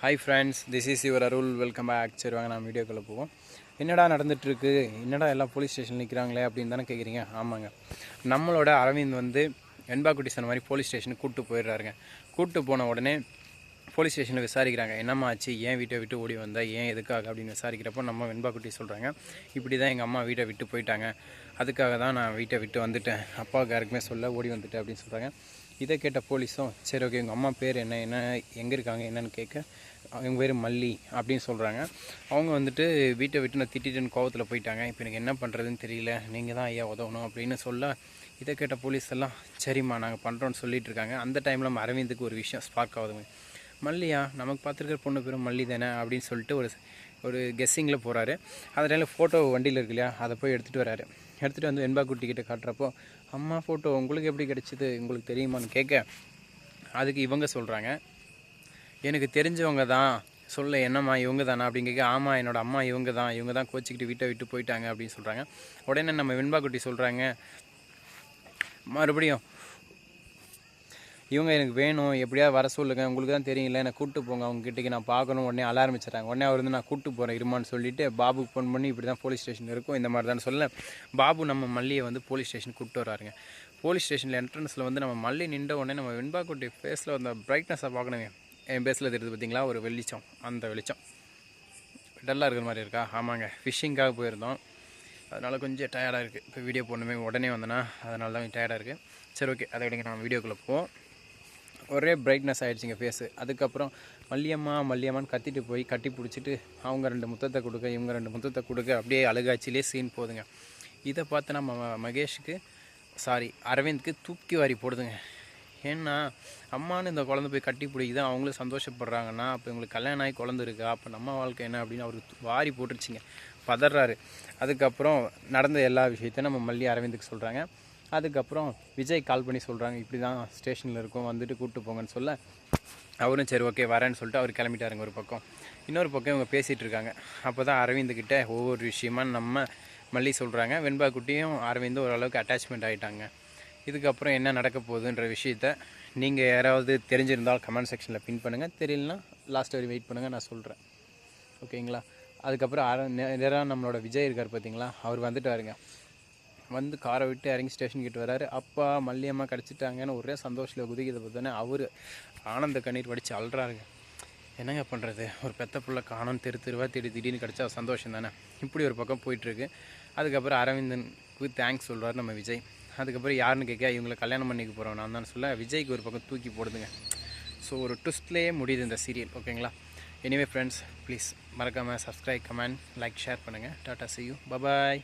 Hi friends this is your Arul welcome back சரி வாங்க நான் வீடியோக்குள்ளே போவோம். என்னடா நடந்துகிட்ருக்கு என்னடா எல்லாம் போலீஸ் ஸ்டேஷன் நிற்கிறாங்களே அப்படின்னு தானே கேட்குறீங்க ஆமாங்க. நம்மளோட அரவிந்த் வந்து வெண்பாக்குட்டி சொன்ன மாதிரி போலீஸ் ஸ்டேஷனுக்கு கூப்பிட்டு போயிடுறாருங்க. கூப்பிட்டு போன உடனே போலீஸ் ஸ்டேஷனில் விசாரிக்கிறாங்க. என்னம்மா ஆச்சு? ஏன் வீட்டை விட்டு ஓடி வந்தா? ஏன் எதுக்காக? அப்படின்னு விசாரிக்கிறப்போ நம்ம வெண்பாக்குட்டி சொல்கிறாங்க இப்படி தான் எங்கள் அம்மா வீட்டை விட்டு போயிட்டாங்க. அதுக்காக தான் நான் வீட்டை விட்டு வந்துட்டேன். அப்பாவுக்கு யாருக்குமே சொல்ல ஓடி வந்துட்டேன் அப்படின்னு சொல்கிறாங்க இதை கேட்ட போலீஸும் சரி ஓகே உங்கள் அம்மா பேர் என்ன என்ன எங்கே இருக்காங்க என்னன்னு கேட்க அவங்க பேர் மல்லி அப்படின்னு சொல்கிறாங்க அவங்க வந்துட்டு வீட்டை விட்டு நான் திட்டிட்டுன்னு கோவத்தில் போயிட்டாங்க. இப்போ எனக்கு என்ன பண்ணுறதுன்னு தெரியல. நீங்கள் தான் ஐயா உதவணும் அப்படின்னு சொல்ல இதை கேட்ட போலீஸ் எல்லாம் சரிம்மா நாங்கள் பண்ணுறோன்னு சொல்லிட்டு இருக்காங்க. அந்த டைமில் நம்ம அரவிந்துக்கு ஒரு விஷயம் ஸ்பார்க் ஆகுதுங்க. மல்லியா நமக்கு பார்த்துருக்கிற பொண்ணு பேரும் மல்லி தானே? அப்படின்னு சொல்லிட்டு ஒரு ஒரு கெஸ்ஸிங்கில் போகிறாரு அதனால் ஃபோட்டோ வண்டியில் இருக்கு இல்லையா அதை போய் எடுத்துகிட்டு வராரு. எடுத்துகிட்டு வந்து வெண்பா குட்டிக்கிட்ட காட்டுறப்போ அம்மா ஃபோட்டோ உங்களுக்கு எப்படி கிடச்சிது? உங்களுக்கு தெரியுமான்னு கேட்க அதுக்கு இவங்க சொல்கிறாங்க எனக்கு தெரிஞ்சவங்க தான். சொல்ல என்னம்மா இவங்க தானா? அப்படின்னு கேட்க ஆமாம் என்னோட அம்மா இவங்க தான். இவங்க தான் கோச்சிக்கிட்டு வீட்டை விட்டு போயிட்டாங்க. அப்படின்னு சொல்கிறாங்க உடனே நம்ம வெண்பா குட்டி சொல்கிறாங்க மறுபடியும் இவங்க எனக்கு வேணும் எப்படியாவது வர சொல்லுங்க உங்களுக்கு தான் தெரியல என்னை கூப்பிட்டு போங்க அவங்க கிட்டக்கு நான் பார்க்கணும் உடனே அழ உடனே அவர் வந்து நான் கூப்பிட்டு போகிறேன் இருமான்னு சொல்லிட்டு பாபுக்கு ஃபோன் பண்ணி இப்படி தான் போலீஸ் ஸ்டேஷன் இருக்கும் இந்த மாதிரி தான் சொல்ல பாபு நம்ம மல்லியை வந்து போலீஸ் ஸ்டேஷன் கூப்பிட்டு வராருங்க போலீஸ் ஸ்டேஷனில் என்ட்ரன்ஸில் வந்து நம்ம மல்லி நின்ற உடனே நம்ம வெண்பாக்குட்டி ஃபேஸில் அந்த பிரைட்னஸை பார்க்கணுங்க. என் பேஸில் தெரியுது பார்த்தீங்களா ஒரு வெளிச்சம் அந்த வெளிச்சம். டல்லாக இருக்கிற மாதிரி இருக்கா? ஆமாங்க ஃபிஷ்ஷிங்காக போயிருந்தோம். அதனால் கொஞ்சம் டயர்டாக இருக்குது இப்போ வீடியோ போடணுமே உடனே வந்தேன்னா அதனால தான் டயர்டாக இருக்குது சரி ஓகே அதை விடங்க நான் வீடியோக்குள்ளே போவோம். ஒரே பிரைட்னஸ் ஆகிடுச்சிங்க ஃபேஸு அதுக்கப்புறம் மல்லியம்மா மல்லியம்மான்னு கத்திட்டு போய் கட்டி பிடிச்சிட்டு அவங்க ரெண்டு முத்தத்தை கொடுக்க இவங்க ரெண்டு முத்தத்தை கொடுக்க அப்படியே அழுகாச்சிலே சீன் போதுங்க. இதை பார்த்து நம்ம மகேஷுக்கு சாரி அரவிந்த்க்கு தூக்கி வாரி போடுதுங்க. ஏன்னா அம்மானு இந்த குழந்தை போய் கட்டி பிடிக்குது அவங்களும் சந்தோஷப்படுறாங்கன்னா அப்போ இவங்களுக்கு கல்யாணம் ஆகி குழந்த இருக்கா? அப்போ நம்ம வாழ்க்கை என்ன அப்படின்னு அவருக்கு வாரி போட்டுருச்சிங்க. பதறாரு. அதுக்கப்புறம் நடந்த எல்லா விஷயத்தையும் நம்ம மல்லி அரவிந்துக்கு சொல்கிறாங்க அதுக்கப்புறம் விஜய் கால் பண்ணி சொல்கிறாங்க இப்படி தான் ஸ்டேஷனில் இருக்கும் வந்துட்டு கூப்பிட்டு போங்கன்னு சொல்ல. அவரும் சரி ஓகே வரேன்னு சொல்லிட்டு அவர் கிளம்பிட்டாருங்க ஒரு பக்கம். இன்னொரு பக்கம் இவங்க பேசிகிட்டு இருக்காங்க. அப்போ தான் அரவிந்துக்கிட்ட ஒவ்வொரு விஷயமா நம்ம மல்லி சொல்கிறாங்க வெண்பா குட்டியும் அரவிந்தும் ஓரளவுக்கு அட்டாச்மெண்ட் ஆகிட்டாங்க இதுக்கப்புறம் என்ன நடக்க போகுதுன்ற விஷயத்த நீங்கள் யாராவது தெரிஞ்சிருந்தால் கமெண்ட் செக்ஷனில் பின் பண்ணுங்கள் தெரியலனா லாஸ்ட் வரை வெயிட் பண்ணுங்கள் நான் சொல்கிறேன் ஓகேங்களா அதுக்கப்புறம் அர நேராக நம்மளோட விஜய் இருக்கார் பார்த்தீங்களா அவர் வந்துட்டு வருங்க வந்து காரை விட்டு இறங்கி ஸ்டேஷன் கிட்ட வராரு. அப்பா மல்லியம்மா கிடச்சிட்டாங்கன்னு ஒரே சந்தோஷத்தில் குதிக்கிறத பார்த்தோன்னே அவர் ஆனந்த கண்ணீர் படித்து அழுறாருங்க. என்னங்க பண்ணுறது ஒரு பெத்த பிள்ளை காணும் தெரு தெருவாக திடீர் திடீர்னு கிடச்சா சந்தோஷம் தானே? இப்படி ஒரு பக்கம் போயிட்டுருக்கு. அதுக்கப்புறம் அரவிந்தனுக்கு தேங்க்ஸ் சொல்கிறார் நம்ம விஜய். அதுக்கப்புறம் யாருன்னு கேட்க இவங்களை கல்யாணம் பண்ணிக்க போகிறோம் நான் தான் சொல்ல விஜய்க்கு ஒரு பக்கம் தூக்கி போடுதுங்க. ஸோ ஒரு ட்விஸ்ட்லேயே முடியுது இந்த சீரியல் ஓகேங்களா எனிவே ஃப்ரெண்ட்ஸ் ப்ளீஸ் மறக்காமல் சப்ஸ்கிரைப் கமெண்ட் லைக் ஷேர் பண்ணுங்கள் tata see you bye bye